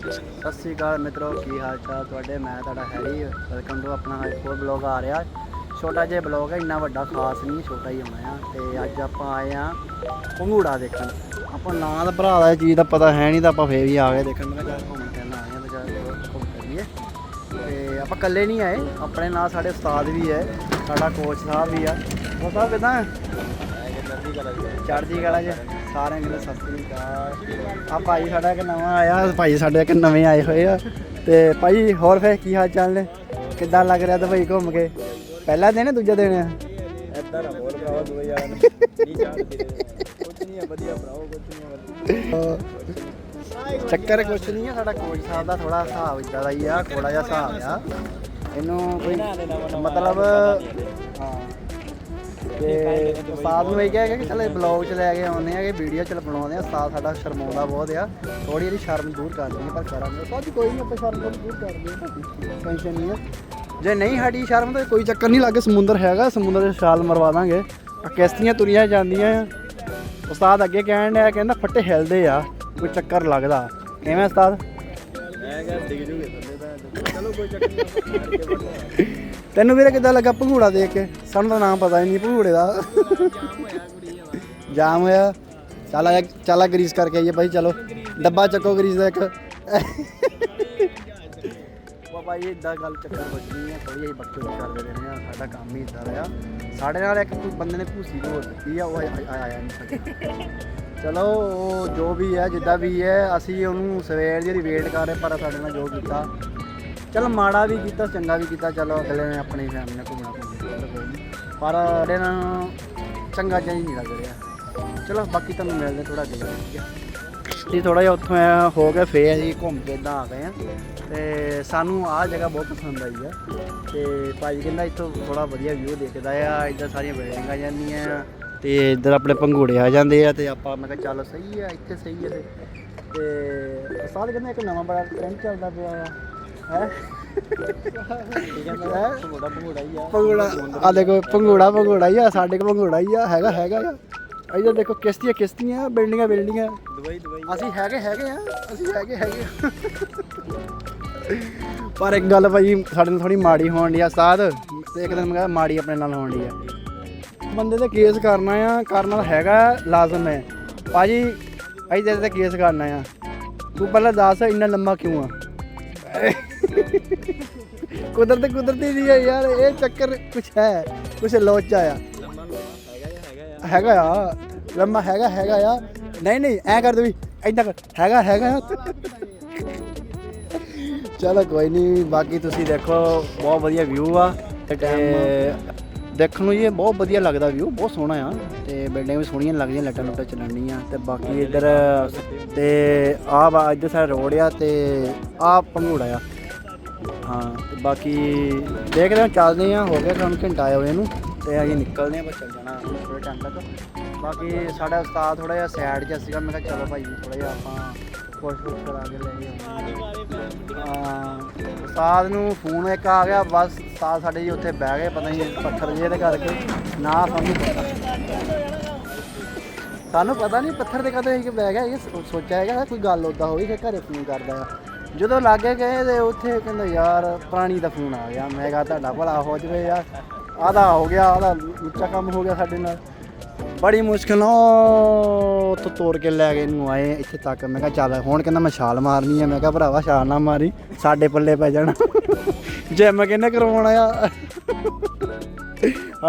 ਸਤਿ ਸ੍ਰੀ ਅਕਾਲ ਮਿੱਤਰੋ ਕੀ ਹਾਲ ਚਾਲ ਤੁਹਾਡੇ? ਮੈਂ ਤੁਹਾਡਾ ਹੈਰੀ ਵੈਲਕਮ ਟੂ ਆਪਣਾ ਹੋਰ ਬਲੌਗ ਆ ਰਿਹਾ। ਛੋਟਾ ਜਿਹਾ ਬਲੌਗ ਹੈ ਇੰਨਾ ਵੱਡਾ ਖਾਸ ਨਹੀਂ ਛੋਟਾ ਹੀ ਹੋਣਾ ਆ। ਤੇ ਅੱਜ ਆਪਾਂ ਆਏ ਆ ਪੰਗੂੜਾ ਦੇਖਣ। ਆਪਾਂ ਨਾਂ ਦਾ ਭਰਾ ਦਾ ਚੀਜ਼ ਦਾ ਪਤਾ ਹੈ ਨਹੀਂ ਤਾਂ ਆਪਾਂ ਫੇਰ ਵੀ ਆ ਗਏ ਦੇਖਣ। ਮੈਂ ਕਿਹਾ ਘੁੰਮਣ ਫਿਰਨ ਆਏ ਆ ਚੱਲ ਘੁੰਮ ਕਰੀਏ ਤੇ ਆਪਾਂ ਇਕੱਲੇ ਨਹੀਂ ਆਏ ਆਪਣੇ ਨਾਲ ਸਾਡੇ ਉਸਤਾਦ ਵੀ ਹੈ ਸਾਡਾ ਕੋਚ ਸਾਹਿਬ ਵੀ ਆ। ਉਹ ਸਾਹਿਬ ਕਿਦਾਂ ਚੜ੍ਹਦੀ ਕਲਾ ਜੀ ਸਾਰਿਆਂ ਨੂੰ ਸਤਿ ਸ੍ਰੀ ਅਕਾਲ। ਆ ਭਾਈ ਸਾਡਾ ਇੱਕ ਨਵਾਂ ਆਇਆ ਭਾਈ ਸਾਡੇ ਇੱਕ ਨਵੇਂ ਆਏ ਹੋਏ ਆ। ਤੇ ਭਾਈ ਹੋਰ ਫੇ ਕੀ ਹਾਲ ਚਾਲ ਨੇ? ਕਿੱਦਾਂ ਲੱਗ ਰਿਹਾ ਦੁਬਈ ਘੁੰਮ ਕੇ? ਪਹਿਲਾ ਦਿਨ ਹੈ ਦੂਜਾ ਦਿਨ ਹੈ ਐਦਾਂ ਨਾ ਬੋਲ ਭਰਾਵਾ ਦੁਬਈ ਵਾਲਾ ਨੂੰ। ਨਹੀਂ ਜਾਣਦੇ ਕੁਝ ਨਹੀਂ ਹੈ ਵਧੀਆ ਭਰਾਵਾ ਕੁਝ ਨਹੀਂ ਹੈ ਵਧੀਆ। ਚੱਕਰ ਕੁਛ ਨਹੀਂ ਹੈ ਸਾਡਾ ਕੋਚ ਸਾਹਿਬ ਦਾ ਥੋੜਾ ਹਿਸਾਬ ਇਦਾਂ ਦਾ ਹੀ ਆ ਥੋੜਾ ਜਿਹਾ ਹਿਸਾਬ ਆ। ਇਹਨੂੰ ਕੋਈ ਮਤਲਬ ਹਾਂ। ਤੇ ਉਸਤਾਦ ਨੂੰ ਇਹ ਕਿਹਾ ਕਿ ਚਲ ਬਲੌਗ ਚ ਲੈ ਕੇ ਆਉਂਦੇ ਆ ਕਿ ਵੀਡੀਓ ਚ ਬਣਾਉਂਦੇ ਆ। ਉਸਤਾਦ ਸਾਡਾ ਸ਼ਰਮਾਉਂਦਾ ਬਹੁਤ ਆ। ਥੋੜੀ ਜਿਹੀ ਸ਼ਰਮ ਦੂਰ ਕਰ ਦਿੰਦੇ ਪਰ ਕਰਾਂਗੇ ਸਾਡੀ ਕੋਈ ਨਹੀਂ ਆਪਾਂ ਸ਼ਰਮ ਦੂਰ ਕਰਦੇ ਆ ਟੈਨਸ਼ਨ ਨਹੀਂ ਹੈ ਜੇ ਨਹੀਂ ਸਾਡੀ ਸ਼ਰਮ ਤਾਂ ਕੋਈ ਚੱਕਰ ਨਹੀਂ ਲੱਗੇ ਸਮੁੰਦਰ ਹੈਗਾ ਸਮੁੰਦਰ 'ਚ ਛਾਲ ਮਰਵਾ ਦਾਂਗੇ। ਆ ਕਿਸ਼ਤੀਆਂ ਤੁਰੀਆਂ ਜਾਂਦੀਆਂ ਆ। ਉਸਤਾਦ ਅੱਗੇ ਕਹਿਣ ਡਿਆ ਕਹਿੰਦਾ ਫੱਟੇ ਹਿਲਦੇ ਆ ਕੋਈ ਚੱਕਰ ਲੱਗਦਾ। ਕਿਵੇਂ ਉਸਤਾਦ? ਮੈਂ ਕਿਹਾ ਡਿੱਗ ਜੂਗੇ ਥੱਲੇ ਤਾਂ। ਚਲੋ ਕੋਈ ਚੱਕਰ ਨਹੀਂ। ਤੈਨੂੰ ਵੀਰੇ ਕਿੱਦਾਂ ਲੱਗਾ ਭੰਗੂੜਾ ਦੇਖ ਕੇ? ਸਾਨੂੰ ਤਾਂ ਨਾਮ ਪਤਾ ਹੀ ਨਹੀਂ ਭੰਗੂੜੇ ਦਾ। ਜਾਮ ਹੋਇਆ, ਚੱਲ ਆ ਚੱਲ ਆ ਗਰੀਸ ਕਰਕੇ ਆਈਏ ਭਾਈ ਚਲੋ। ਡੱਬਾ ਚੱਕੋ ਗਰੀਸ ਦਾ ਇੱਕ। ਬਾਬਾ ਜੀ ਇਦਾਂ ਗੱਲ ਚੱਕਰ ਬਚਣੀ ਹੈ ਥੋੜੀ ਜਿਹੀ ਬੱਚੋ ਕਰਦੇ ਰਹਿੰਦੇ ਆ, ਸਾਡਾ ਕੰਮ ਹੀ ਇਦਾਂ ਰਿਹਾ ਸਾਡੇ ਨਾਲ ਇੱਕ ਕੋਈ ਬੰਦੇ ਨੇ ਭੂਸੀ ਹੋ ਦਿੱਤੀ ਆ, ਉਹ ਆਇਆ ਨਹੀਂ ਚਲੋ, ਉਹ ਜੋ ਵੀ ਹੈ ਜਿੱਦਾਂ ਵੀ ਹੈ ਅਸੀਂ ਉਹਨੂੰ ਸਵੇਰ ਦੀ ਵੇਟ ਕਰ ਰਹੇ ਪਰ ਸਾਡੇ ਨਾਲ ਜੋ ਕੀਤਾ ਚਲ ਮਾੜਾ ਵੀ ਕੀਤਾ ਚੰਗਾ ਵੀ ਕੀਤਾ ਚਲੋ ਅਗਲੇ ਨੇ ਆਪਣੀ ਫੈਮਿਲੀ ਨਾਲ ਘੁੰਮਣਾ ਘੁੰਮਣਾ ਪਰ ਸਾਡੇ ਨਾਲ ਚੰਗਾ ਜਿਹਾ ਹੀ ਨਹੀਂ ਲੱਗ ਰਿਹਾ। ਚਲੋ ਬਾਕੀ ਤੁਹਾਨੂੰ ਮਿਲਦੇ ਥੋੜਾ ਅੱਗੇ ਜਾ ਕੇ, ਠੀਕ ਹੈ। ਜੀ ਥੋੜਾ ਜਿਹਾ ਉੱਥੋਂ ਆਇਆ ਹੋ ਕੇ ਫੇਰ ਅਸੀਂ ਘੁੰਮ ਕੇ ਇਦਾਂ ਆ ਗਏ ਆ ਤੇ ਸਾਨੂੰ ਆਹ ਜਗ੍ਹਾ ਬਹੁਤ ਪਸੰਦ ਆਈ ਆ ਤੇ ਭਾਈ ਕਹਿੰਦਾ ਇੱਥੋਂ ਥੋੜਾ ਵਧੀਆ ਵਿਊ ਦੇਖਦਾ ਆ ਇੱਧਰ ਸਾਰੀਆਂ ਬਿਲਡਿੰਗਾਂ ਜਾਂਦੀਆਂ ਤੇ ਇੱਧਰ ਆਪਣੇ ਪੰਘੂੜੇ ਆ ਜਾਂਦੇ ਆ ਤੇ ਆਪਾਂ ਮੈਂ ਕਿਹਾ ਚੱਲ ਸਹੀ ਆ ਇੱਥੇ ਸਹੀ ਆ ਤੇ। ਤੇ ਸਾਲ ਕਹਿੰਦਾ ਇੱਕ ਨਵਾਂ ਬੜਾ ਟ੍ਰੈਂਡ ਚੱਲਦਾ ਪਿਆ ਆ। ਹੈ ਠੀਕ ਹੈ ਮੈਂ ਭੰਗੜਾ ਹੀ ਆ ਪੰਗੂੜਾ ਆ ਦੇਖੋ ਪੰਗੂੜਾ ਪੰਗੂੜਾ ਹੀ ਆ, ਸਾਡੇ ਕੋਲ ਪੰਗੂੜਾ ਹੀ ਆ, ਹੈਗਾ ਹੈਗਾ ਆ। ਇੱਧਰ ਦੇਖੋ, ਕਿਸ਼ਤੀਆਂ ਕਿਸ਼ਤੀਆਂ, ਬਿਲਡਿੰਗਾਂ ਬਿਲਡਿੰਗਾਂ। ਦੁਬਈ ਦੁਬਈ ਅਸੀਂ ਹੈਗੇ ਹੈਗੇ ਆ, ਅਸੀਂ ਹੈਗੇ ਹੈਗੇ ਪਰ ਇੱਕ ਗੱਲ ਭਾਈ, ਸਾਡੇ ਨਾਲ ਥੋੜੀ ਮਾੜੀ ਹੋਣ ਦੀ ਆ, ਸਾਧ। ਇੱਕ ਦਿਨ ਮੈਂ ਕਿਹਾ, ਮਾੜੀ ਆਪਣੇ ਨਾਲ ਹੋਣ ਦੀ ਆ। ਬੰਦੇ ਤੇ ਕੇਸ ਕਰਨਾ ਆ, ਕਰਨਾ ਹੈਗਾ, ਲਾਜ਼ਮ ਹੈ। ਭਾਜੀ, ਅਸੀਂ ਤੇਰੇ ਤੇ ਕੇਸ ਕਰਨਾ ਆ। ਤੂੰ ਪਹਿਲਾਂ ਦੱਸ, ਇੰਨਾ ਲੰਮਾ ਕਿਉਂ ਆ? ਕੁਦਰਤ ਕੁਦਰਤੀ ਦੀ ਹੈ ਯਾਰ ਇਹ ਚੱਕਰ ਕੁਛ ਹੈ ਕੁਛ ਲੋਚਾ ਆ ਹੈਗਾ ਆ ਹੈਗਾ ਆ ਹੈਗਾ ਆ ਲੰਮਾ ਹੈਗਾ ਹੈਗਾ ਆ। ਨਹੀਂ ਨਹੀਂ ਐ ਕਰ ਦੇ ਵੀ ਐਦਾਂ ਕਰ। ਹੈਗਾ ਹੈਗਾ ਆ। ਚਲੋ ਕੋਈ ਨਹੀਂ ਬਾਕੀ ਤੁਸੀਂ ਦੇਖੋ ਬਹੁਤ ਵਧੀਆ ਵਿਊ ਆ। ਤੇ ਦੇਖਣ ਨੂੰ ਇਹ ਬਹੁਤ ਵਧੀਆ ਲੱਗਦਾ ਵਿਊ ਬਹੁਤ ਸੋਹਣਾ ਆ। ਤੇ ਬਿਲਡਿੰਗ ਵੀ ਸੋਹਣੀਆਂ ਲੱਗਦੀਆਂ ਲੱਟਾਂ ਲੁੱਟਾਂ ਚੱਲਣੀਆਂ। ਤੇ ਬਾਕੀ ਇੱਧਰ ਤੇ ਆਹ ਵਾ ਇੱਧਰ ਸਾਡਾ ਰੋਡ ਆ ਤੇ ਆਹ ਪੰਘੂੜਾ ਆ। ਹਾਂ, ਤੇ ਬਾਕੀ ਦੇਖਦੇ ਹਾਂ, ਚੱਲਦੇ ਹਾਂ, ਹੋ ਗਿਆ ਸਾਨੂੰ ਘੰਟਾ ਆਇਆ ਹੋਏ ਨੂੰ ਤੇ ਅਸੀਂ ਨਿਕਲਦੇ ਹਾਂ, ਬਸ ਚੱਲ ਜਾਣਾ ਥੋੜੇ ਟਾਈਮ ਤੱਕ। ਬਾਕੀ ਸਾਡਾ ਉਸਤਾਦ ਥੋੜਾ ਜਿਹਾ ਸੈਡ ਜਿਹਾ ਸੀਗਾ, ਮੈਂ ਕਿਹਾ ਚਲੋ ਭਾਈ ਥੋੜਾ ਜਿਹਾ ਆਪਾਂ ਕੁਛ ਕੁਛ ਕਰਾ ਕੇ ਲੈ ਆਈਏ। ਹਾਂ, ਉਸਤਾਦ ਨੂੰ ਫੋਨ ਇੱਕ ਆ ਗਿਆ, ਬਸ ਉਸਤਾਦ ਸਾਡੇ ਜੀ ਉੱਥੇ ਬਹਿ ਗਏ, ਪਤਾ ਨਹੀਂ ਪੱਥਰ ਜਿਹੇ ਦੇ ਕਰਕੇ, ਨਾ ਸਾਨੂੰ ਪਤਾ। ਸਾਨੂੰ ਪਤਾ ਨਹੀਂ ਪੱਥਰ ਦੇ ਕਦੇ ਕਿ ਬਹਿ ਗਿਆ ਇਹ ਸੋਚਿਆ ਹੈਗਾ ਕੋਈ ਗੱਲ ਉਦਾਂ ਹੋਈ ਕਿ ਘਰੇ ਫੋਨ ਕਰਦਾ ਆ। ਜਦੋਂ ਲਾਗੇ ਗਏ ਤੇ ਉੱਥੇ ਕਹਿੰਦਾ, ਯਾਰ, ਪ੍ਰਾਣੀ ਦਾ ਫੋਨ ਆ ਗਿਆ। ਮੈਂ ਕਿਹਾ, ਤੁਹਾਡਾ ਭਲਾ ਹੋ ਜਵੇ ਯਾਰ। ਆਦਾ ਹੋ ਗਿਆ ਆਦਾ ਉੱਚਾ ਕੰਮ ਹੋ ਗਿਆ ਸਾਡੇ ਨਾਲ। ਬੜੀ ਮੁਸ਼ਕਿਲ ਨਾਲ ਉੱਥੋਂ ਤੋੜ ਕੇ ਲੈ ਗਏ ਇਹਨੂੰ ਆਏ ਇੱਥੇ ਤੱਕ। ਮੈਂ ਕਿਹਾ, ਚੱਲ, ਹੁਣ ਕਹਿੰਦਾ ਮੈਂ ਛਾਲ ਮਾਰਨੀ ਆ। ਮੈਂ ਕਿਹਾ, ਭਰਾਵਾ, ਛਾਲ ਨਾ ਮਾਰੀ, ਸਾਡੇ ਪੱਲੇ ਪੈ ਜਾਣਾ। ਜਿਮ ਕਿਹਨੇ ਕਰਵਾਉਣਾ ਆ?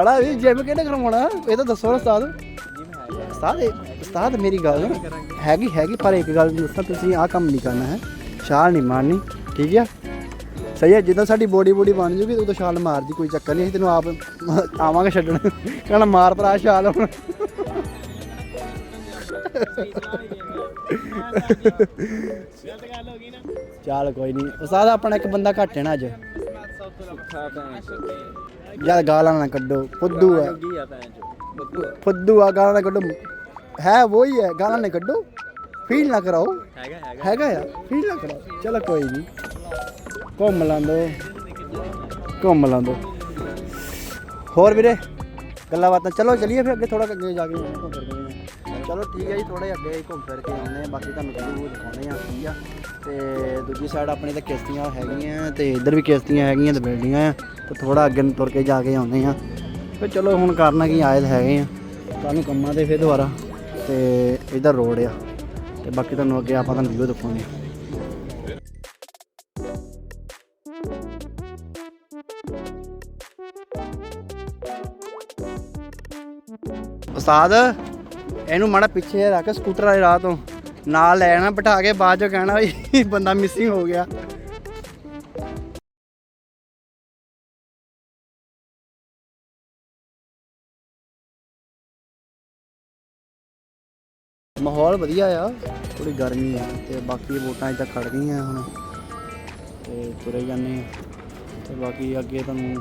ਹੜਾ ਵੀ ਜਿਮ ਕਿਹਨੇ ਕਰਵਾਉਣਾ? ਇਹ ਤਾਂ ਦੱਸੋ ਨਾ ਉਸਤਾਦ। ਜਿਮ ਉਸਤਾਦ ਉਸਤਾਦ, ਮੇਰੀ ਗੱਲ ਹੈਗੀ ਹੈਗੀ, ਪਰ ਇੱਕ ਗੱਲ ਦੱਸਾਂ, ਤੁਸੀਂ ਆਹ ਕੰਮ ਨਹੀਂ ਕਰਨਾ ਹੈ। ਛਾਲ ਨਹੀਂ ਮਾਰਨੀ ਠੀਕ ਆ? ਸਹੀ ਹੈ ਜਿੱਦਾਂ ਸਾਡੀ ਬੋਡੀ ਬੋਡੀ ਬਣ ਜੂਗੀ ਤਾਂ ਛਾਲ ਮਾਰਦੀ ਕੋਈ ਚੱਕਰ ਨਹੀਂ ਅਸੀਂ ਤੈਨੂੰ ਆਪ ਆਵਾਂਗੇ ਛੱਡਣ। ਕਹਿਣਾ ਮਾਰ ਭਰਾ ਛਾਲ ਹੁਣ। ਹੋ ਚੱਲ ਕੋਈ ਨਹੀਂ ਉਸਤਾਦ ਆਪਣਾ ਇੱਕ ਬੰਦਾ ਘੱਟ ਹੈ ਨਾ ਅੱਜ। ਯਾਰ ਗਾਲਾਂ ਨਾ ਕੱਢੋ ਫੁੱਦੂ ਹੈ ਆ। ਫੁੱਦੂ ਆ ਗਾਲਾਂ ਨਾ ਕੱਢੋ। ਹੈ ਵਹੀ ਹੈ ਗਾਲਾਂ ਨਾ ਕੱਢੋ। ਫੀਲ ਨਾ ਕਰਾਓ। ਹੈਗਾ ਹੈਗਾ। ਹੈਗਾ ਆ ਫੀਲ ਨਾ ਕਰਾਓ। ਚਲੋ ਕੋਈ ਨਹੀਂ ਘੁੰਮ ਲਾਂਦੋ। ਘੁੰਮ ਲਾਂਦੋ। ਹੋਰ ਵੀਰੇ ਗੱਲਾਂ ਬਾਤਾਂ। ਚਲੋ ਚਲੀਏ ਫਿਰ ਅੱਗੇ ਥੋੜਾ ਅੱਗੇ ਜਾ ਕੇ ਘੁੰਮ ਫਿਰ। ਚਲੋ ਠੀਕ ਹੈ ਜੀ ਥੋੜਾ ਅੱਗੇ ਘੁੰਮ ਫਿਰ ਕੇ ਆਉਂਦੇ ਆ ਬਾਕੀ ਤੁਹਾਨੂੰ ਵੀਡੀਓ ਦਿਖਾਉਂਦੇ ਆ ਕੀ ਆ। ਤੇ ਦੂਜੀ ਸਾਈਡ ਆਪਣੀ ਤਾਂ ਕਿਸ਼ਤੀਆਂ ਹੈਗੀਆਂ ਤੇ ਇੱਧਰ ਵੀ ਕਿਸ਼ਤੀਆਂ ਹੈਗੀਆਂ ਤੇ ਬਿਲਡਿੰਗਾਂ ਆ। ਤੇ ਥੋੜਾ ਅੱਗੇ ਨੂੰ ਤੁਰ ਕੇ ਜਾ ਕੇ ਆਉਂਦੇ ਆ ਤੇ ਚਲੋ ਹੁਣ ਕਰਨਾ ਕੀ ਤਾਂ ਹੈਗੇ ਆ। ਤੁਹਾਨੂੰ ਕੰਮਾਂ ਤੇ ਫਿਰ ਦੁਬਾਰਾ। ਤੇ ਇੱਧਰ ਰੋਡ ਆ। ਤੇ ਬਾਕੀ ਤੁਹਾਨੂੰ ਅੱਗੇ ਆਪਾਂ ਤੁਹਾਨੂੰ ਵੀਡੀਓ ਦਿਖਾਉਂਦੇ ਆ ਉਸਤਾਦ, ਇਹਨੂੰ ਮਾੜਾ ਪਿੱਛੇ ਰੱਖ, ਸਕੂਟਰ ਵਾਲੇ ਰਾਹ ਤੋਂ। ਨਾਲ ਲੈ ਜਾਣਾ ਬਿਠਾ ਕੇ ਬਾਅਦ ਚੋਂ ਕਹਿਣਾ ਵੀ ਬੰਦਾ ਮਿਸਿੰਗ ਹੋ ਗਿਆ। ਮਾਹੌਲ ਵਧੀਆ ਆ। ਥੋੜੀ ਗਰਮੀ ਆ ਤੇ ਬਾਕੀ ਵੋਟਾਂ ਇੱਦਾਂ ਖੜ ਗਈਆਂ ਹੁਣ। ਤੇ ਤੁਰੇ ਜਾਂਦੇ ਆ। ਤੇ ਬਾਕੀ ਅੱਗੇ ਤੁਹਾਨੂੰ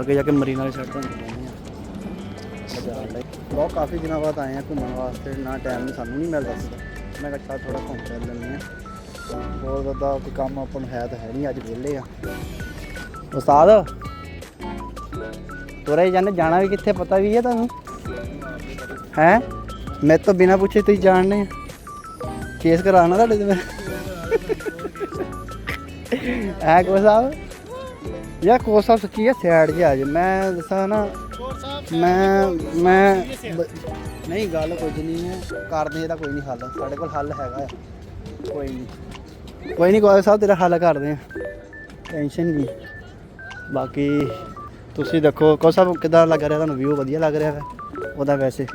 ਅੱਗੇ ਜਾ ਕੇ ਮਰੀਨਾ ਵਾਲੀ ਸਾਈਡ ਤੁਹਾਨੂੰ ਦਿਖਾਉਂਦੇ ਆ। ਬਹੁਤ ਕਾਫੀ ਦਿਨਾਂ ਬਾਅਦ ਆਏ ਆ ਘੁੰਮਣ ਵਾਸਤੇ, ਨਾ ਟਾਈਮ ਸਾਨੂੰ ਨਹੀਂ ਮਿਲਦਾ ਸੀ। ਮੈਂ ਕਿਹਾ ਚੱਲ ਥੋੜਾ ਘੁੰਮ ਫਿਰ ਲੈਂਦੇ ਆ। ਹੋਰ ਵੱਡਾ ਕੋਈ ਕੰਮ ਆਪਾਂ ਨੂੰ ਹੈ ਤਾਂ ਹੈ ਨਹੀਂ, ਅੱਜ ਵਿਹਲੇ ਆ। ਉਸਤਾਦ, ਤੁਰੇ ਜਾਂਦੇ, ਜਾਣਾ ਵੀ ਕਿੱਥੇ ਪਤਾ ਵੀ ਹੈ ਤੁਹਾਨੂੰ? ਹੈ? ਮੇਰੇ ਤੋਂ ਬਿਨਾ ਪੁੱਛੇ ਤੁਸੀਂ ਜਾਣਦੇ ਆ। ਕੇਸ ਕਰਾਉਣਾ ਤੁਹਾਡੇ ਤੇ ਮੈਂ ਐ ਕੋ ਸਾਹਿਬ? ਯਾ ਕੋ ਸਾਹਿਬ ਸੱਚੀ ਹੈ ਸਾਈਡ 'ਚ ਆ ਜਾ। ਮੈਂ ਦੱਸਾਂ ਨਾ ਮੈਂ ਮੈਂ ਨਹੀਂ ਗੱਲ ਕੁਝ ਨਹੀਂ ਹੈ। ਕਰਦੇ ਇਹਦਾ ਕੋਈ ਨਹੀਂ ਹੱਲ। ਸਾਡੇ ਕੋਲ ਹੱਲ ਹੈਗਾ ਕੋਈ ਨਹੀਂ। ਕੋਈ ਨਹੀਂ ਕੋਈ ਸਾਹਿਬ ਤੇਰਾ ਹੱਲ ਕਰਦੇ ਆ। ਟੈਨਸ਼ਨ ਨਹੀਂ। ਬਾਕੀ ਤੁਸੀਂ ਦੇਖੋ ਕੋ ਸਾਹਿਬ ਕਿਦਾਂ ਲੱਗ ਰਿਹਾ ਤੁਹਾਨੂੰ? ਵਿਊ ਵਧੀਆ ਲੱਗ ਰਿਹਾ ਹੈ ਉਹਦਾ ਵੈਸੇ।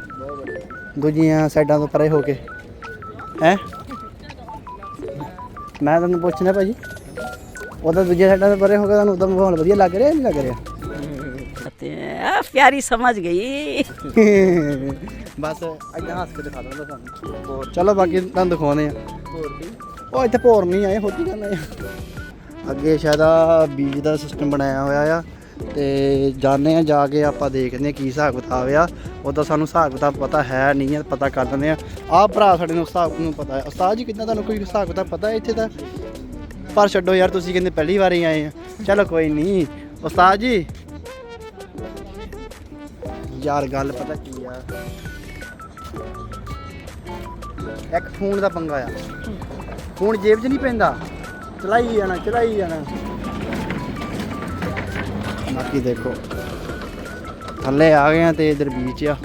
ਦੂਜੀਆਂ ਸਾਈਡਾਂ ਤੋਂ ਪਰੇ ਹੋ ਕੇ। ਹੈ? ਮੈਂ ਤੁਹਾਨੂੰ ਪੁੱਛਣਾ ਭਾਜੀ। ਉਹਦਾ ਦੂਜੇ ਸਾਈਡਾਂ ਤੋਂ ਪਰੇ ਹੋ ਕੇ ਤੁਹਾਨੂੰ ਉਹਦਾ ਮਾਹੌਲ ਵਧੀਆ ਲੱਗ ਰਿਹਾ ਨਹੀਂ ਲੱਗ ਰਿਹਾ? ਤੇ ਪਿਆਰੀ ਸਮਝ ਗਈ। ਬਸ ਇਦਾਂ ਹੱਸ ਕੇ ਦਿਖਾ ਦਿੰਦਾ ਤੁਹਾਨੂੰ। ਚਲੋ ਬਾਕੀ ਤੁਹਾਨੂੰ ਦਿਖਾਉਂਦੇ ਆ ਹੋਰ ਵੀ ਉਹ ਇੱਥੇ ਭੋਰ ਨਹੀਂ ਆਏ ਹੋਤੀ ਗੱਲ ਅੱਗੇ ਸ਼ਾਇਦ ਬੀਜ ਦਾ ਸਿਸਟਮ ਬਣਾਇਆ ਹੋਇਆ ਆ। ਤੇ ਜਾਣੇ ਆ ਜਾ ਕੇ ਆਪਾਂ ਦੇਖਦੇ ਆ ਕੀ ਹਿਸਾਬ ਕਿਤਾਬ ਆ। ਉਹਦਾ ਸਾਨੂੰ ਹਿਸਾਬ ਕਿਤਾਬ ਪਤਾ ਹੈ ਨਹੀਂ ਹੈ ਪਤਾ ਕਰ ਦਿੰਦੇ ਆ ਆਹ ਭਰਾ ਸਾਡੇ ਨੂੰ ਹਿਸਾਬ ਨੂੰ ਪਤਾ ਹੈ। ਉਸਤਾਦ ਜੀ ਕਿੰਨਾ ਤੁਹਾਨੂੰ ਕੋਈ ਹਿਸਾਬ ਕਿਤਾਬ ਪਤਾ ਇੱਥੇ ਦਾ ਪਰ ਛੱਡੋ ਯਾਰ, ਤੁਸੀਂ ਕਹਿੰਦੇ ਪਹਿਲੀ ਵਾਰ ਹੀ ਆਏ ਆ। ਚਲੋ ਕੋਈ ਨਹੀਂ। ਉਸਤਾਦ ਜੀ। ਯਾਰ, ਗੱਲ ਪਤਾ ਕੀ ਆ? ਇੱਕ ਫੋਨ ਦਾ ਪੰਗਾ ਆ। ਫੋਨ ਜੇਬ 'ਚ ਨਹੀਂ ਪੈਂਦਾ। ਚਲਾਈ ਜਾਣਾ ਚਲਾਈ ਜਾਣਾ। ਬਾਕੀ ਦੇਖੋ। ਥੱਲੇ ਆ ਗਏ ਆ ਤੇ ਇਧਰ ਬੀਚ ਆ।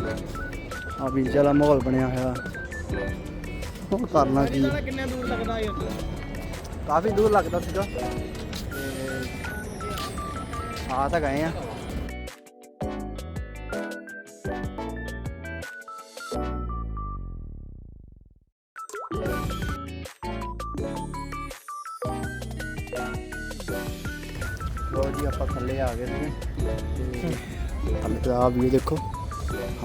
ਆ ਬੀਚ ਵਾਲਾ ਮਾਹੌਲ ਬਣਿਆ ਹੋਇਆ। ਹੁਣ ਕਰਨਾ ਕੀ? ਕਿੰਨੇ ਦੂਰ ਲੱਗਦਾ ਇਹ ਕਾਫੀ ਦੂਰ ਲੱਗਦਾ ਸੀਗਾ। ਆ ਤਾਂ ਗਏ ਆ। ਲੋ ਜੀ, ਆਪਾਂ ਥੱਲੇ ਆ ਗਏ ਨੇ ਤੇ ਥੱਲੇ ਆ ਵੀ ਦੇਖੋ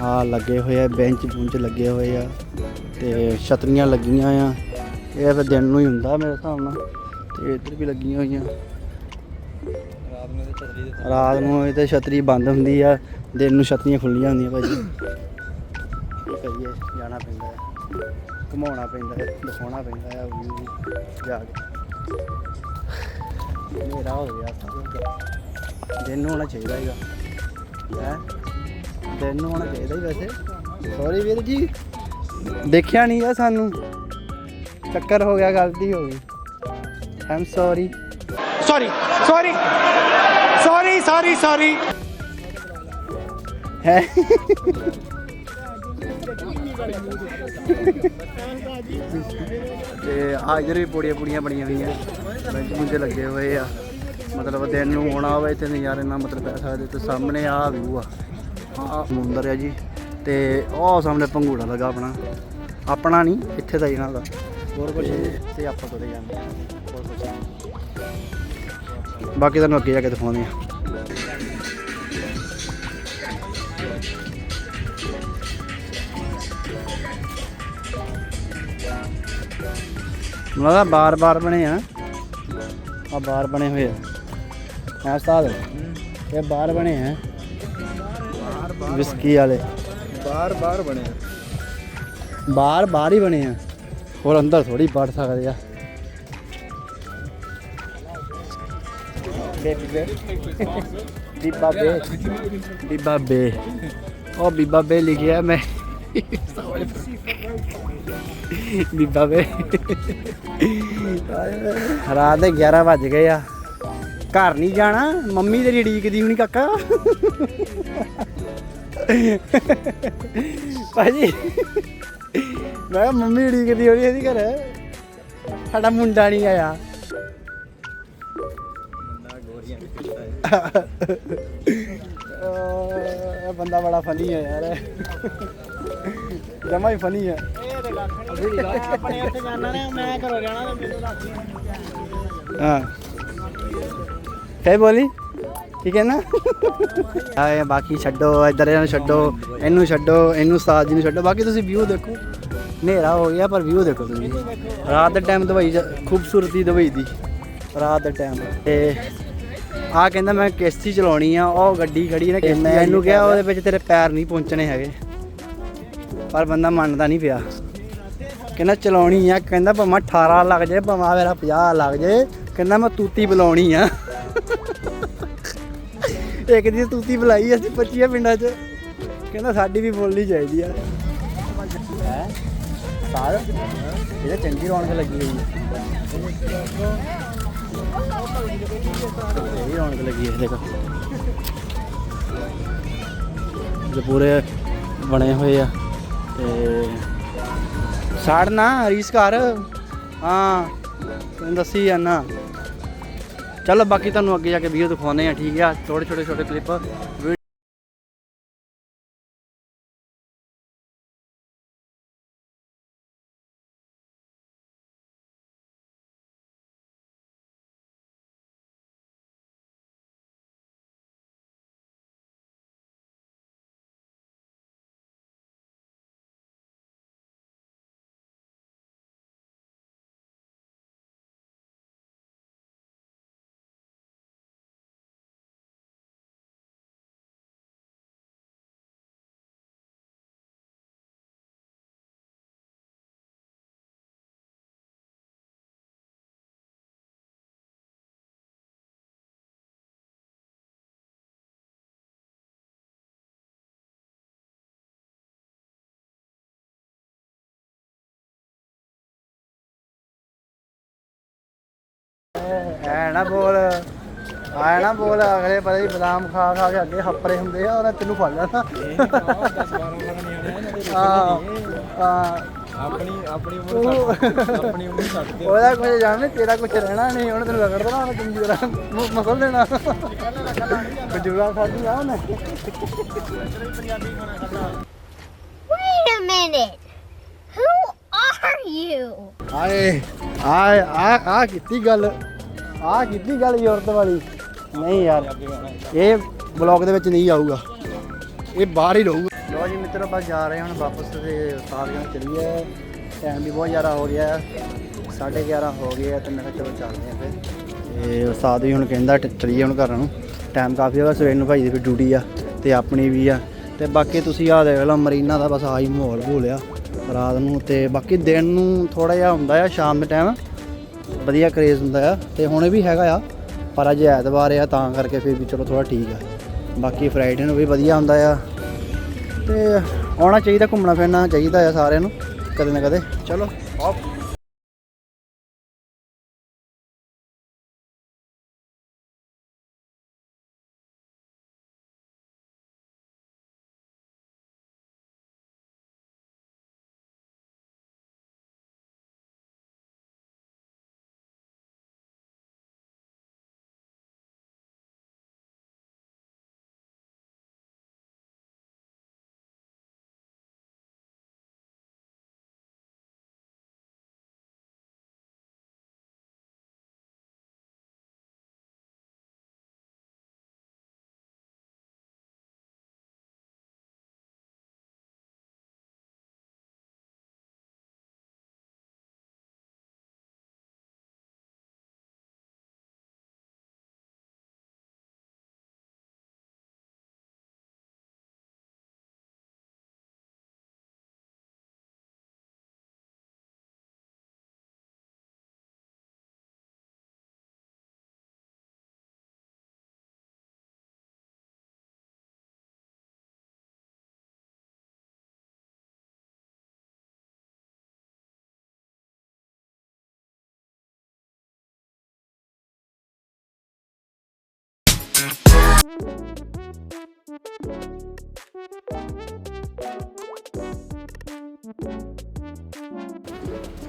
ਆ ਲੱਗੇ ਹੋਏ ਆ, ਬੈਂਚ ਬੁੰਚ ਲੱਗੇ ਹੋਏ ਆ, ਤੇ ਛਤਰੀਆਂ ਲੱਗੀਆਂ ਆ। ਇਹ ਫਿਰ ਦਿਨ ਨੂੰ ਹੀ ਹੁੰਦਾ ਮੇਰੇ ਹਿਸਾਬ ਨਾਲ, ਤੇ ਇੱਧਰ ਵੀ ਲੱਗੀਆਂ ਹੋਈਆਂ। ਰਾਤ ਨੂੰ ਤੇ ਛਤਰੀ ਰਾਤ ਨੂੰ ਇਹ ਤੇ ਛਤਰੀ ਬੰਦ ਹੁੰਦੀ ਆ, ਦਿਨ ਨੂੰ ਛਤਰੀਆਂ ਖੁੱਲੀਆਂ ਹੁੰਦੀਆਂ ਭਾਜੀ। ਕੀ ਕਰੀਏ ਜਾਣਾ ਪੈਂਦਾ ਹੈ ਘੁਮਾਉਣਾ ਪੈਂਦਾ ਹੈ ਦਿਖਾਉਣਾ ਪੈਂਦਾ ਹੈ ਵੀ ਜਾ ਕੇ। ਮੇਰਾ ਹੋ ਗਿਆ ਸਾਰਾ ਦਿਨ ਨੂੰ ਹੋਣਾ ਚਾਹੀਦਾ ਹੈਗਾ। ਹੈ? ਦਿਨ ਨੂੰ ਹੋਣਾ ਚਾਹੀਦਾ ਹੀ ਵੈਸੇ। ਸੌਰੀ ਵੀਰ ਜੀ। ਦੇਖਿਆ ਨਹੀਂ ਆ ਸਾਨੂੰ। ਚੱਕਰ ਹੋ ਗਿਆ ਗਲਤੀ ਹੋ ਗਈ। I'm sorry sorry sorry sorry sorry sorry ਹੈ? ਤੇ ਆ ਇਧਰ ਵੀ ਪੌੜੀਆਂ ਪੂੜੀਆਂ ਬਣੀਆਂ ਹੋਈਆਂ ਬੈਂਚ ਮੁੰਜੇ ਲੱਗੇ ਹੋਏ ਆ। ਮਤਲਬ ਦਿਨ ਨੂੰ ਆਉਣਾ ਹੋਵੇ ਤੇ ਨਜ਼ਾਰੇ ਨਾਲ ਮਤਲਬ ਪੈ ਸਕਦੇ ਤੇ ਸਾਹਮਣੇ ਆ ਵਿਊ ਆ। ਆ ਸਮੁੰਦਰ ਆ ਜੀ। ਤੇ ਉਹ ਸਾਹਮਣੇ ਪੰਗੂੜਾ ਲੱਗਾ ਆਪਣਾ। ਆਪਣਾ ਨਹੀਂ, ਇੱਥੇ ਦਾ ਹੀ ਇਹਨਾਂ ਦਾ। ਹੋਰ ਕੁਝ ਤੇ ਆਪਾਂ ਤੁਰੇ ਜਾਂਦੇ ਹੋਰ ਕੁਝ ਬਾਕੀ ਤੁਹਾਨੂੰ ਅੱਗੇ ਜਾ ਕੇ ਦਿਖਾਉਂਦੇ ਆ। ਮਤਲਬ ਬਾਰ-ਬਾਰ ਬਣੇ ਆ ਆ ਬਾਰ ਬਣੇ ਹੋਏ ਆ ਹੈ ਉਸਤਾਦ ਇਹ ਬਾਰ ਬਣੇ ਆ ਵਿਸਕੀ ਵਾਲੇ ਬਾਹਰ ਬਾਹਰ ਬਣਿਆ ਬਾਹਰ ਬਾਹਰ ਹੀ ਬਣੇ ਆ ਹੋਰ ਅੰਦਰ ਥੋੜੀ ਵੜ ਸਕਦੇ ਆ ਬੀਬਾ ਬੇ ਬੀਬਾ ਬੇ ਉਹ ਬੀਬਾ ਬੇ ਲਿਖਿਆ ਮੈਂ ਬੀਬਾ ਵੇ। ਰਾਤ ਦੇ 11 ਵੱਜ ਗਏ ਆ। ਘਰ ਨਹੀਂ ਜਾਣਾ, ਮੰਮੀ ਤੇਰੀ ਢੀਕਦੀ ਹੁਣੀ ਕਾਕਾ। ਭਾਜੀ, ਮੈਂ ਕਿਹਾ ਮੰਮੀ ਢੀਕਦੀ ਹੋਣੀ ਇਹਦੀ ਘਰ। ਸਾਡਾ ਮੁੰਡਾ ਨਹੀਂ ਆਇਆ। ਬੰਦਾ ਬੰਦਾ ਬੜਾ ਫਨੀ ਹੈ ਯਾਰ। ਜਮਾ ਹੀ ਫਨੀ ਹੈ ਆਪਣੇ ਉੱਥੇ ਜਾਣਾ ਨੇ ਮੈਂ ਘਰੋਂ ਜਾਣਾ ਤੇ ਮੈਨੂੰ ਦੱਸ ਹਾਂ। ਕਹੀ ਬੋਲੀ ਠੀਕ ਹੈ ਨਾ ਆਏ, ਬਾਕੀ ਛੱਡੋ, ਇੱਧਰ ਇਹਨੂੰ ਛੱਡੋ ਇਹਨੂੰ ਛੱਡੋ, ਇਹਨੂੰ ਉਸਤਾਦ ਜੀ ਨੂੰ ਛੱਡੋ। ਬਾਕੀ ਤੁਸੀਂ ਵਿਊ ਦੇਖੋ। ਹਨੇਰਾ ਹੋ ਗਿਆ, ਪਰ ਵਿਊ ਦੇਖੋ ਤੁਸੀਂ। ਰਾਤ ਦੇ ਟਾਈਮ ਦਵਾਈ ਖੂਬਸੂਰਤੀ ਦਵਾਈ ਦੀ। ਰਾਤ ਦੇ ਟਾਈਮ ਤੇ ਆ ਕਹਿੰਦਾ ਮੈਂ ਕਿਸ਼ਤੀ ਚਲਾਉਣੀ ਆ, ਉਹ ਗੱਡੀ ਖੜੀ ਨੇ ਮੈਂ ਇਹਨੂੰ ਕਿਹਾ, ਉਹਦੇ ਵਿੱਚ ਤੇਰੇ ਪੈਰ ਨਹੀਂ ਪਹੁੰਚਣੇ ਹੈਗੇ। ਪਰ ਬੰਦਾ ਮੰਨਦਾ ਨਹੀਂ ਪਿਆ। ਕਹਿੰਦਾ ਚਲਾਉਣੀ ਆ, ਕਹਿੰਦਾ ਭਾਵੇਂ 18 ਲੱਗ ਜਾਏ, ਭਾਵੇਂ ਮੇਰਾ 50 ਲੱਗ ਜਾਏ, ਕਹਿੰਦਾ ਮੈਂ ਤੂਤੀ ਬੁਲਾਉਣੀ ਆ। ਇੱਕ ਦੀ ਤੂਤੀ ਬੁਲਾਈ ਅਸੀਂ 25 ਪਿੰਡਾਂ 'ਚ। ਕਹਿੰਦਾ ਸਾਡੀ ਵੀ ਬੋਲਣੀ ਚਾਹੀਦੀ ਆ। ਸਾਰ ਇਹਦਾ ਚੰਗੀ ਰੌਣਕ ਲੱਗੀ ਹੋਈ ਹੈ ਇਹ ਰੌਣਕ ਲੱਗੀ ਹੈ ਦੇਖੋ। ਜੋ ਪੂਰੇ ਬਣੇ ਹੋਏ ਆ। ਤੇ ਸਾੜ ਨਾ ਰੀਸ ਹਾਂ, ਤੈਨੂੰ ਦੱਸੀ ਜਾਨਾ। ਚਲੋ ਬਾਕੀ ਤੁਹਾਨੂੰ ਅੱਗੇ ਜਾ ਕੇ ਵੀਡੀਓ ਦਿਖਾਉਂਦੇ ਆ ਠੀਕ ਆ? ਛੋਟੇ ਛੋਟੇ ਛੋਟੇ ਕਲਿੱਪ ਨਾ ਬੋਲ। ਆਇਆ ਨਾ ਬੋਲ ਅਗਲੇ ਪਤਾ ਹੀ ਬਦਾਮ ਖਾ ਖਾ ਕੇ ਅੱਗੇ ਹੱਪਰੇ ਹੁੰਦੇ ਆ ਉਹਨੇ ਤੈਨੂੰ ਫੜ ਲੈਣਾ। 10 12 ਵਾਲਾ ਨਿਆਣੇ ਆ ਇਹਨਾਂ ਦੇ ਹਾਂ ਹਾਂ ਆਪਣੀ ਆਪਣੀ ਉਮਰ ਛੱਡ ਆਪਣੀ ਉਮਰ ਦੇ। ਉਹਦਾ ਕੁਝ ਜਾਣਨੇ ਤੇਰਾ ਕੁਝ ਰਹਿਣਾ ਨਹੀਂ ਉਹਨੇ ਤੈਨੂੰ ਰਗੜ ਦੇਣਾ ਉਹਨੇ ਚੰਗੀ ਤਰ੍ਹਾਂ ਮ- ਮਸਲ ਦੇਣਾ। ਖਜੂਰਾ ਖਾਦੀ ਆ ਉਹਨੇ। Wait a minute. Who are you? ਆਏ ਆਏ ਆ ਆ ਕੀਤੀ ਗੱਲ। ਆਹ ਕੀਤੀ ਗੱਲ ਯੂਰਤ ਵਾਲੀ? ਨਹੀਂ ਯਾਰ, ਇਹ ਬਲੌਗ ਦੇ ਵਿੱਚ ਨਹੀਂ ਆਊਗਾ। ਇਹ ਬਾਹਰ ਹੀ ਰਹੂਗਾ। ਲੋ ਜੀ ਮਿੱਤਰੋ ਬਸ ਜਾ ਰਹੇ ਹਾਂ ਹੁਣ ਵਾਪਸ ਤੇ ਸਾਰਿਆਂ ਨਾਲ ਚਲੀਏ। ਟਾਈਮ ਵੀ ਬਹੁਤ ਜ਼ਿਆਦਾ ਹੋ ਗਿਆ ਹੈ। ਸਾਢੇ 11 ਹੋ ਗਏ ਆ ਤੇ ਮੈਂ ਕਿਹਾ ਚਲੋ ਚੱਲਦੇ ਆ ਫਿਰ। ਤੇ ਉਸਤਾਦ ਵੀ ਹੁਣ ਕਹਿੰਦਾ ਚਲੀਏ ਹੁਣ ਘਰਾਂ ਨੂੰ। ਟਾਈਮ ਕਾਫੀ ਹੋ ਸਵੇਰ ਨੂੰ ਭਾਈ ਦੀ ਫਿਰ ਡਿਊਟੀ ਆ ਤੇ ਆਪਣੀ ਵੀ ਆ। ਤੇ ਬਾਕੀ ਤੁਸੀਂ ਆ ਦੇਖ ਲਓ, ਮਰੀਨਾ ਦਾ ਬਸ ਆਹੀ ਮਾਹੌਲ ਭੂਲਿਆ ਰਾਤ ਨੂੰ ਤੇ ਬਾਕੀ ਦਿਨ ਨੂੰ ਥੋੜਾ ਜਿਹਾ ਹੁੰਦਾ ਆ, ਸ਼ਾਮ ਦੇ ਟਾਈਮ ਵਧੀਆ ਕਰੇਜ਼ ਹੁੰਦਾ ਆ ਤੇ ਹੁਣ ਵੀ ਹੈਗਾ ਆ, ਪਰ ਅੱਜ ਐਤਵਾਰ ਆ ਤਾਂ ਕਰਕੇ ਫਿਰ ਵੀ ਚਲੋ ਥੋੜਾ ਠੀਕ ਆ। ਬਾਕੀ ਫਰਾਈਡੇ ਨੂੰ ਵੀ ਵਧੀਆ ਹੁੰਦਾ ਆ। ਤੇ ਆਉਣਾ ਚਾਹੀਦਾ, ਘੁੰਮਣਾ ਫਿਰਨਾ ਚਾਹੀਦਾ ਆ ਸਾਰਿਆਂ ਨੂੰ, ਕਦੇ ਨਾ ਕਦੇ। ਚਲੋ ਆਫ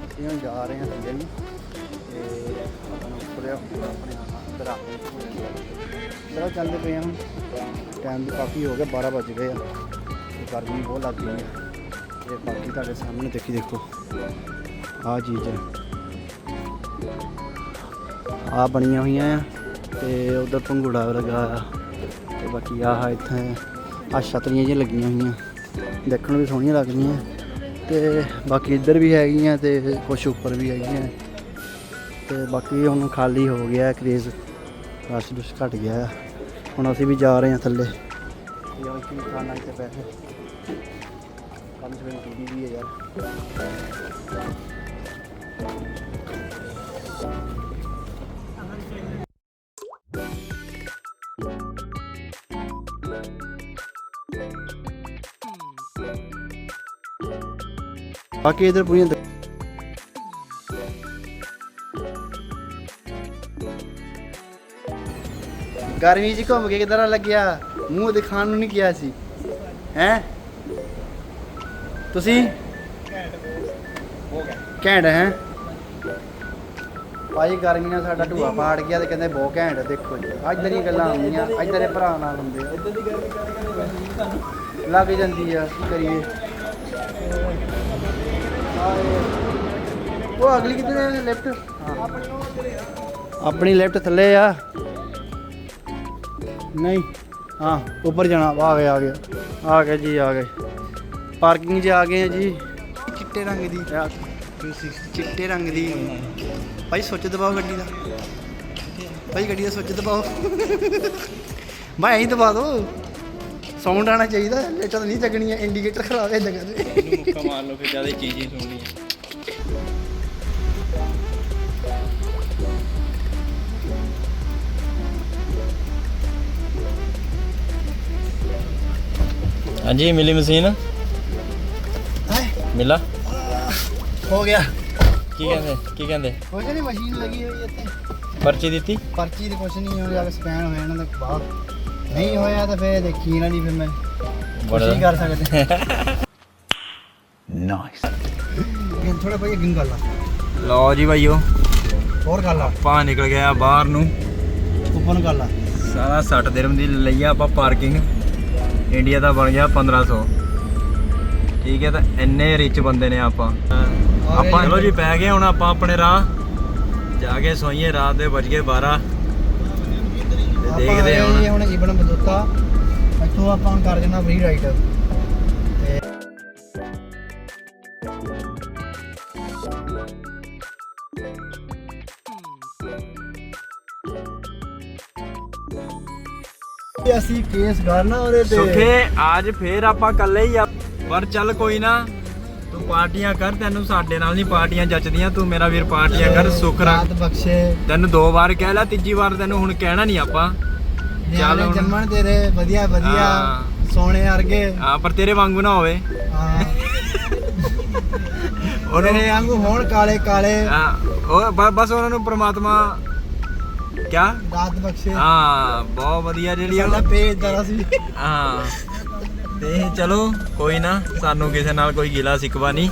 ਅਸੀਂ ਜਾ ਰਹੇ ਹਾਂ ਥੱਲੇ ਨੂੰ। ਤੇ ਆਪਾਂ ਨੂੰ ਉੱਪਰ ਆਪਣੇ ਅੰਦਰ ਆ ਚਲੋ ਚੱਲਦੇ ਪਏ ਹਾਂ ਟਾਈਮ ਵੀ ਕਾਫੀ ਹੋ ਗਿਆ 12 ਵੱਜ ਗਏ ਆ। ਗਰਮੀ ਬਹੁਤ ਲੱਗ ਗਈ ਹੈ ਤੇ ਬਾਕੀ ਤੁਹਾਡੇ ਸਾਹਮਣੇ ਦੇਖੀ ਦੇਖੋ। ਆਹ ਚੀਜ਼ ਹੈ ਆ ਬਣੀਆਂ ਹੋਈਆਂ ਆ। ਤੇ ਉਧਰ ਪੰਗੂੜਾ ਲਗਾ ਆ। ਤੇ ਬਾਕੀ ਆਹ ਇੱਥੇ ਆ ਛਤਰੀਆਂ ਜਿਹੀਆਂ ਲੱਗੀਆਂ ਹੋਈਆਂ। ਦੇਖਣ ਨੂੰ ਵੀ ਸੋਹਣੀਆਂ ਲੱਗਦੀਆਂ। ਤੇ ਬਾਕੀ ਇੱਧਰ ਵੀ ਹੈਗੀਆਂ ਤੇ ਕੁਛ ਉੱਪਰ ਵੀ ਹੈਗੀਆਂ। ਤੇ ਬਾਕੀ ਹੁਣ ਖਾਲੀ ਹੋ ਗਿਆ ਕਰੇਜ਼ ਰਸ਼ ਰੁਸ਼ ਘਟ ਗਿਆ। ਹੁਣ ਅਸੀਂ ਵੀ ਜਾ ਰਹੇ ਹਾਂ ਥੱਲੇ। ਯਾਰ ਕੀ ਖਾਣਾ ਇੱਥੇ ਬੈਠੇ। ਕੰਮ ਸਵੇਰ ਟੀਵੀ ਵੀ ਹੈ ਯਾਰ। ਬਾਕੀ ਇਧਰ ਪੂਰੀਆਂ ਗਰਮੀ ਚ ਘੁੰਮ ਕੇ ਕਿਦਾਂ ਲੱਗਿਆ? ਮੂੰਹ ਦਿਖਾਣ ਨੂੰ ਨਹੀਂ ਕਿਹਾ ਸੀ। ਹੈ? ਤੁਸੀਂ? ਘੈਂਟ ਹੈ? ਭਾਈ ਗਰਮੀ ਨਾਲ ਸਾਡਾ ਢੂਆ ਪਾੜ ਗਿਆ ਤੇ ਕਹਿੰਦੇ ਬਹੁਤ ਘੈਂਟ ਦੇਖੋ ਜੀ। ਇੱਧਰ ਹੀ ਗੱਲਾਂ ਹੁੰਦੀਆਂ ਇੱਧਰ ਦੇ ਭਰਾ ਨਾਲ ਹੁੰਦੇ ਆ। ਦੀ ਵੈਸੇ ਲੱਗ ਜਾਂਦੀ ਆ ਕੀ ਕਰੀਏ। ਉਹ ਅਗਲੀ ਕਿੱਧਰ ਹੈ ਲੈਫਟ। ਆਪਣੀ ਲੈਫਟ ਥੱਲੇ ਆ। ਨਹੀਂ ਹਾਂ ਉੱਪਰ ਜਾਣਾ। ਆ ਗਏ ਆ ਗਏ। ਆ ਗਏ ਜੀ ਆ ਗਏ। ਪਾਰਕਿੰਗ 'ਚ ਆ ਗਏ ਆ ਜੀ। ਚਿੱਟੇ ਰੰਗ ਦੀ। ਚਿੱਟੇ ਰੰਗ ਦੀ। ਭਾਈ ਸੁੱਚ ਦਬਾਓ ਗੱਡੀ ਦਾ। ਭਾਈ ਗੱਡੀ ਦਾ ਸੁੱਚ ਦਬਾਓ। ਭਾਈ ਐਂ ਦਬਾ ਦਿਓ ਸਾਊਂਡ ਆਣਾ ਚਾਹੀਦਾ ਲੇਟਰ ਨਹੀਂ ਚੱਕਣੀਆਂ ਇੰਡੀਕੇਟਰ ਖਰਾਬ ਹੈ ਇਦਾਂ ਕਰਦੇ ਇਹਨੂੰ ਮੁੱਕਾ ਮਾਰ ਲਓ ਫਿਰ ਜ਼ਿਆਦਾ ਚੀਜ਼ ਹੀ ਸੁਣਨੀ ਹੈ। ਹਾਂਜੀ ਮਿਲੀ ਮਸ਼ੀਨ? ਮਿਲਾ? ਹੋ ਗਿਆ। ਕੀ ਕਹਿੰਦੇ? ਕੀ ਕਹਿੰਦੇ? ਕੁਛ ਨਹੀਂ ਮਸ਼ੀਨ ਲੱਗੀ ਹੋਈ ਇੱਥੇ। ਪਰਚੀ ਦਿੱਤੀ? ਪਰਚੀ ਤੇ ਕੁਛ ਨਹੀਂ ਹੋ ਜਾ ਕੇ ਸਕੈਨ ਹੋਇਆ ਇਹਨਾਂ ਦਾ ਬਾਹਰ। ਨਹੀਂ ਹੋਇਆ ਤਾਂ ਫੇਰ ਦੇਖੀ ਇਹਨਾਂ ਦੀ ਫਿਰ ਮੈਂ ਕੁਛ ਨਹੀਂ ਕਰ ਸਕਦੇ। ਨਾਈਸ ਇਹ ਥੋੜਾ ਭਾਈ ਅੱਗੇ ਗੱਲ ਆ ਲਓ ਜੀ ਭਾਈਓ ਹੋਰ ਗੱਲ ਆ ਆਪਾਂ ਨਿਕਲ ਗਏ ਆ ਬਾਹਰ ਨੂੰ। ਉੱਪਰ ਗੱਲ ਆ ਸਾਰਾ 60 ਦਿਰਮ ਦੀ ਲਈ ਆ ਆਪਾਂ ਪਾਰਕਿੰਗ ਇੰਡੀਆ ਦਾ ਬਣ ਗਿਆ 1500 ਠੀਕ ਹੈ ਤਾਂ ਇੰਨੇ ਰਿਚ ਬੰਦੇ ਨੇ ਆਪਾਂ। ਆਪਾਂ ਚਲੋ ਜੀ ਪੈ ਗਏ ਹੁਣ ਆਪਾਂ ਆਪਣੇ ਰਾਹ। ਜਾ ਕੇ ਸੋਈਏ ਰਾਤ ਦੇ ਵੱਜ ਗਏ 12 ਤੇ ਦੇਖਦੇ ਹਾਂ ਹੁਣ। ਇਬਨ ਬਦੂਤਾ ਇੱਥੋਂ ਆਪਾਂ ਕਰ ਦੇਣਾ ਫ੍ਰੀ ਰਾਈਡ ਤੇ ਅਸੀਂ ਕੇਸ ਕਰਨਾ ਉਹਦੇ ਤੇ। ਸੁਖੇ ਅੱਜ ਫੇਰ ਆਪਾਂ ਇਕੱਲੇ ਹੀ ਆ। ਪਰ ਚੱਲ ਕੋਈ ਨਾ। ਪਾਰਟੀਆਂ ਕਰ ਤੈਨੂੰ ਸਾਡੇ ਨਾਲ ਨਹੀਂ ਪਾਰਟੀਆਂ ਜੱਚਦੀਆਂ ਤੂੰ ਮੇਰਾ ਵੀਰ ਪਾਰਟੀਆਂ ਕਰ ਸੁਖ ਰੱਖ। ਰਾਤ ਬਖਸ਼ੇ। ਤੈਨੂੰ ਦੋ ਵਾਰ ਕਹਿ ਲਿਆ ਤੀਜੀ ਵਾਰ ਤੈਨੂੰ ਹੁਣ ਕਹਿਣਾ ਨਹੀਂ ਆਪਾਂ। ਹੁਣ। ਜੰਮਣ ਤੇਰੇ ਵਧੀਆ ਵਧੀਆ। ਸੋਹਣੇ ਵਰਗੇ। ਹਾਂ ਪਰ ਤੇਰੇ ਵਾਂਗੂ ਨਾ ਹੋਵੇ। ਹਾਂ। ਉਹਨੂੰ ਵਾਂਗੂ ਹੋਣ ਕਾਲੇ ਕਾਲੇ। ਹਾਂ, ਉਹ ਬਸ ਉਹਨਾਂ ਨੂੰ ਪ੍ਰਮਾਤਮਾ ਕਿਆ? ਰਾਤ ਬਖਸ਼ੇ। ਹਾਂ ਬਹੁਤ ਵਧੀਆ ਜਿਹੜੀ ਸਾਡਾ ਉਹ ਪੇਜ ਦਰਾ ਸੀ ਹਾਂ। ਤੇ ਚਲੋ ਕੋਈ ਨਾ ਸਾਨੂੰ ਕਿਸੇ ਨਾਲ ਕੋਈ ਗਿਲਾ ਸਿਕਵਾ ਨਹੀਂ।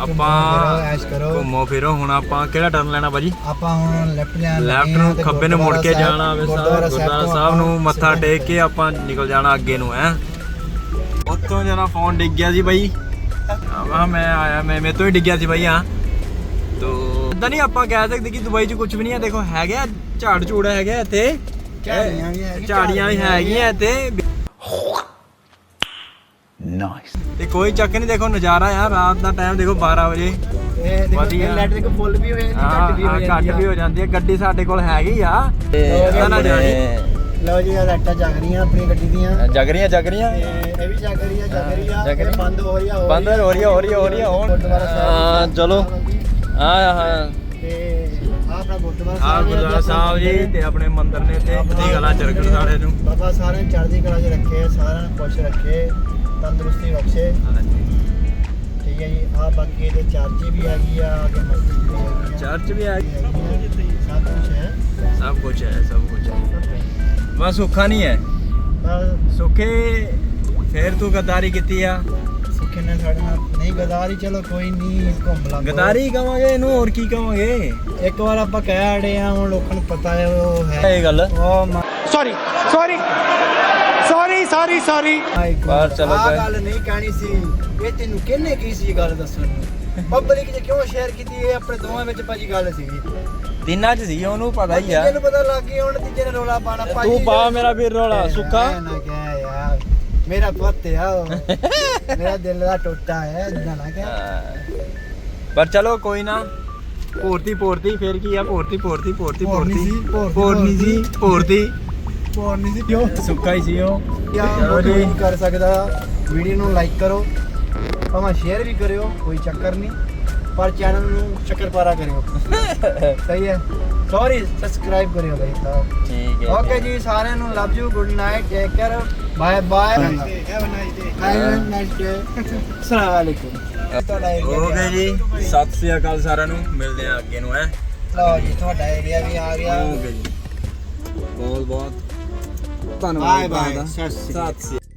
ਆਪਾਂ ਐਸ਼ ਕਰੋ। ਘੁੰਮੋ ਫਿਰੋ ਹੁਣ ਆਪਾਂ ਕਿਹੜਾ ਟਰਨ ਲੈਣਾ ਭਾਜੀ? ਆਪਾਂ ਹੁਣ ਲੈਫਟ ਜਾਣ ਲੈਫਟ ਨੂੰ ਖੱਬੇ ਨੂੰ ਮੁੜ ਕੇ ਜਾਣਾ ਵੇ ਸਾਹਿਬ ਗੁਰਦੁਆਰਾ ਸਾਹਿਬ ਨੂੰ ਮੱਥਾ ਟੇਕ ਕੇ ਆਪਾਂ ਨਿਕਲ ਜਾਣਾ ਅੱਗੇ ਨੂੰ ਹੈ? ਉੱਥੋਂ ਜਨਾ ਫੋਨ ਡਿੱਗ ਗਿਆ ਸੀ ਬਾਈ ਆ ਮੈਂ ਆਇਆ ਮੈਂ ਮੇਰੇ ਤੋਂ ਹੀ ਡਿੱਗਿਆ ਸੀ ਬਾਈ ਹਾਂ। ਤੋ ਇਦਾਂ ਨਹੀਂ ਆਪਾਂ ਕਹਿ ਸਕਦੇ ਕਿ ਦੁਬਈ 'ਚ ਕੁਝ ਵੀ ਨਹੀਂ ਹੈ। ਦੇਖੋ ਹੈਗੇ ਆ ਝਾੜ ਝੂੜਾ ਹੈਗਾ ਇੱਥੇ। ਝਾੜੀਆਂ ਵੀ ਹੈਗੀਆਂ, ਝਾੜੀਆਂ ਵੀ ਹੈਗੀਆਂ। ਇੱਥੇ। ਨਾਈਸ ਤੇ ਕੋਈ ਚੱਕ ਨਹੀਂ ਦੇਖੋ ਨਜ਼ਾਰਾ ਆ ਰਾਤ ਦਾ ਟਾਈਮ ਦੇਖੋ 12 ਵਜੇ। ਇਹ ਦੇਖੋ ਵਧੀਆ। ਇਲੈਕਟ੍ਰਿਕ ਫੁੱਲ ਵੀ ਹੋ ਜਾਂਦੀ ਹਾਂ ਘੱਟ ਵੀ ਹੋ ਹਾਂ, ਜਾਂਦੀ ਘੱਟ ਵੀ ਹੋ ਜਾਂਦੀ ਹੈ ਗੱਡੀ ਸਾਡੇ ਕੋਲ ਹੈਗੀ ਆ। ਤੇ ਲਓ ਜੀ, ਇਹਦਾ ਨਾ ਜਾਣੀ ਲਓ ਜੀ ਇਹ ਲਾਈਟਾਂ ਜਗ ਰਹੀਆਂ ਆਪਣੀ ਗੱਡੀ ਦੀਆਂ। ਜਗ ਰਹੀਆਂ ਜਗ ਰਹੀਆਂ? ਤੇ ਇਹ ਵੀ ਜਗ ਰਹੀ ਆ ਜਗ ਰਹੀ ਆ ਜਗ। ਇਹ ਬੰਦ ਹੋ ਰਹੀ ਆ ਬੰਦ ਹੋ ਰਹੀ ਆ ਹੋ ਰਹੀ ਆ ਹੋ ਰਹੀ ਆ ਹੁਣ। ਗੁਰਦੁਆਰਾ ਸਾਹਿਬ ਹਾਂ ਚਲੋ। ਹਾਂ ਹਾਂ ਤੇ ਆਹ ਆਪਣਾ ਗੁਰਦੁਆਰਾ ਆ ਸਾਹਿਬ ਗੁਰਦੁਆਰਾ ਸਾਹਿਬ ਜੀ ਤੇ ਆਪਣੇ ਮੰਦਿਰ ਨੇ ਇੱਥੇ ਦੀ ਗਲਾ ਚਰਕੜ ਸਾਲੇ ਨੂੰ। ਬਾਬਾ ਸਾਰਿਆਂ ਨੂੰ ਚੜ੍ਹਦੀ ਕਲਾ 'ਚ ਰੱਖੇ ਸਾਰਿਆਂ ਨੂੰ ਖੁਸ਼ ਰੱਖੇ। ਤੰਦਰੁਸਤੀ ਬਖਸ਼ੇ। ਠੀਕ ਹੈ ਜੀ ਆ ਬਾਕੀ ਇਹਦੇ ਚਰਚ ਵੀ ਹੈਗੀ ਆ ਅੱਗੇ ਮਸਜਿਦ ਵੀ ਹੈਗੀ ਆ? ਵੀ ਆ, ਸਭ ਕੁਝ ਹੈ। ਸਭ ਕੁਝ ਹੈ। ਸਭ ਕੁਝ ਹੈ ਬਸ ਔਖਾ ਨਹੀਂ ਹੈ। ਬਸ। ਸੁੱਖੇ ਫੇਰ ਤੂੰ ਗਦਾਰੀ ਕੀਤੀ ਆ। ਸੁੱਖੇ ਨੇ ਸਾਡੇ ਨਾਲ ਨਹੀਂ ਗਦਾਰੀ ਚਲੋ ਕੋਈ ਨਹੀਂ ਘੁੰਮ ਲਾਂਗੇ। ਗਦਾਰੀ ਕਵਾਂਗੇ ਇਹਨੂੰ ਹੋਰ ਕੀ ਕਵਾਂਗੇ? ਇੱਕ ਵਾਰ ਆਪਾਂ ਕਹਿ ਅੜੇ ਆ ਹੁਣ ਲੋਕਾਂ ਨੂੰ ਪਤਾ ਹੈ ਉਹ ਹੈ। ਇਹ ਗੱਲ। ਉਹ ਮਾਈ सॉरी ਸਾਰੀ ਸਾਰੀ। ਬਾਹਰ ਚਲੋ ਆ ਗੱਲ ਨਹੀਂ ਕਹਿਣੀ ਸੀ। ਇਹ ਤੈਨੂੰ ਕਿਹਨੇ ਕੀ ਸੀ ਗੱਲ ਦੱਸਣ ਪਬਲਿਕ ਨੇ ਕਿਉਂ ਸ਼ੇਅਰ ਕੀਤੀ? ਇਹ ਆਪਣੇ ਦੋਵਾਂ ਵਿੱਚ ਭਾਜੀ ਗੱਲ ਸੀਗੀ ਤਿੰਨਾਂ ਚ ਸੀ ਉਹਨੂੰ ਪਤਾ ਹੀ ਆ। ਤੈਨੂੰ ਪਤਾ ਲੱਗ ਗਿਆ ਹੁਣ ਤੀਜੇ ਨੇ ਰੋਲਾ ਪਾਣਾ ਭਾਜੀ ਤੂੰ ਪਾ ਮੇਰਾ ਵੀਰ ਰੋਲਾ ਸੁੱਕਾ ਨਾ ਕਿਹਾ ਯਾਰ। ਮੇਰਾ ਪੁੱਤ ਆ ਮੇਰਾ ਦਿਲ ਦਾ ਟੋਟਾ ਹੈ ਇਦਾਂ ਨਾ ਕਹਿ। ਪਰ ਚਲੋ ਕੋਈ ਨਾ। ਪੋਰਤੀ ਪੋਰਤੀ ਫੇਰ ਕੀ ਆ? ਪੋਰਤੀ ਪੋਰਤੀ ਪੋਰਤੀ ਪੋਰਤੀ ਪੋਰਨੀ ਸੀ ਪੋਰਤੀ ਪੋਰਨੀ ਸੀ ਕਿਉਂ? ਸੁੱਕਾ ਹੀ ਸੀ ਉਹ। ਜੀ ਨਹੀਂ ਕਰ ਸਕਦਾ। ਵੀਡੀਓ ਨੂੰ ਲਾਈਕ ਕਰੋ। ਭਾਵੇਂ ਸ਼ੇਅਰ ਵੀ ਕਰਿਓ ਕੋਈ ਚੱਕਰ ਨਹੀਂ। ਪਰ ਚੈਨਲ ਨੂੰ ਸ਼ੱਕਰਪਾਰਾ ਕਰਿਓ। ਸਹੀ ਹੈ। ਸੌਰੀ ਸਬਸਕ੍ਰਾਈਬ ਕਰਿਓ ਗਾਇਸ ਸਾਹਿਬ। ਠੀਕ ਹੈ ਓਕੇ ਜੀ ਸਾਰਿਆਂ ਨੂੰ love you good night take care bye bye have a nice day have a nice day ਅਸਲਾਮ ਵਾਲੇਕੁਮ ਓਕੇ ਜੀ ਸਤਿ ਸ੍ਰੀ ਅਕਾਲ ਸਾਰਿਆਂ ਨੂੰ। ਮਿਲਦੇ ਆ ਅੱਗੇ ਨੂੰ ਹੈ। ਲਓ ਜੀ ਤੁਹਾਡਾ ਏਰੀਆ ਵੀ ਆ ਗਿਆ। ਓਕੇ ਜੀ। ਬਹੁਤ ਬਹੁਤ। ਬਾਏ ਬਾਏ ਸਤਿ ਸ਼੍ਰੀ ਅਕਾਲ।